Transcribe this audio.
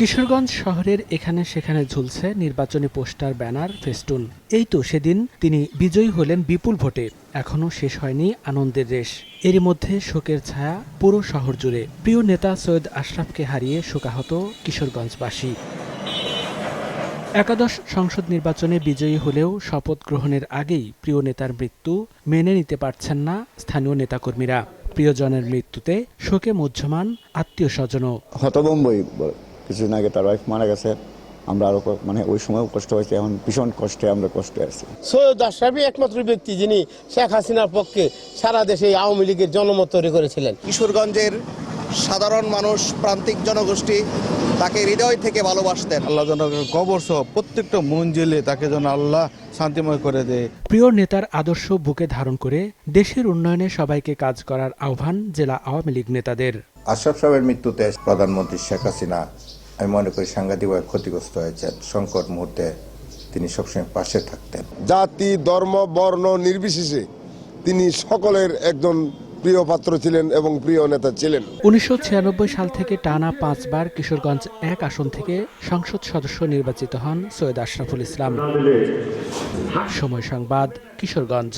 কিশোরগঞ্জ শহরের এখানে সেখানে ঝুলছে নির্বাচনী পোস্টার, ব্যানার, ফেস্টুন। এই তো সেদিন তিনি বিজয়ী হলেন বিপুল ভোটে। এখনও শেষ হয়নি আনন্দের রেশ। এরই মধ্যে শোকের ছায়া পুরো শহর জুড়ে। প্রিয় নেতা সৈয়দ আশরাফকে হারিয়ে শোকাহত কিশোরগঞ্জবাসী। একাদশ সংসদ নির্বাচনে বিজয়ী হলেও শপথ গ্রহণের আগেই প্রিয় নেতার মৃত্যু মেনে নিতে পারছেন না স্থানীয় নেতাকর্মীরা। প্রিয়জনের মৃত্যুতে শোকে মুহ্যমান আত্মীয় স্বজনও হতবম্বই কিছুদিন আগে তার ওয়াইফ মারা গেছে। আমরা আরও মানে ওই সময় কষ্ট হয়েছে এখন ভীষণ কষ্টে আমরা কষ্টে আছি। সৈয়দ আশরাফি একমাত্র ব্যক্তি যিনি শেখ হাসিনার পক্ষে সারা দেশে আওয়ামী লীগের জনমত তৈরি করেছিলেন। কিশোরগঞ্জের সাধারণ মানুষ প্রান্তিক জনগোষ্ঠী তাকে হৃদয় থেকে ভালোবাসতেন। আল্লাহ যেন কবর সহ প্রত্যেকটা মন জেলে তাকে যেন আল্লাহ শান্তিময় করে দেয়। প্রিয় নেতার আদর্শ বুকে ধারণ করে দেশের উন্নয়নে সবাইকে কাজ করার আহ্বান জেলা আওয়ামী লীগ নেতাদের। আশরাফ সাহেবের মৃত্যুতে প্রধানমন্ত্রী শেখ হাসিনা আমি মনে করি সাংঘাতিকভাবে ক্ষতিগ্রস্ত হয়েছেন সংকট মুহূর্তে তিনি সবসময় পাশে থাকতেন। জাতি ধর্ম বর্ণ নির্বিশেষে তিনি সকলের একজন প্রিয় পাত্র ছিলেন এবং প্রিয় নেতা ছিলেন। উনিশশো ছিয়ানব্বই সাল থেকে টানা পাঁচবার কিশোরগঞ্জ এক আসন থেকে সংসদ সদস্য নির্বাচিত হন সৈয়দ আশরাফুল ইসলাম। সময় সংবাদ কিশোরগঞ্জ।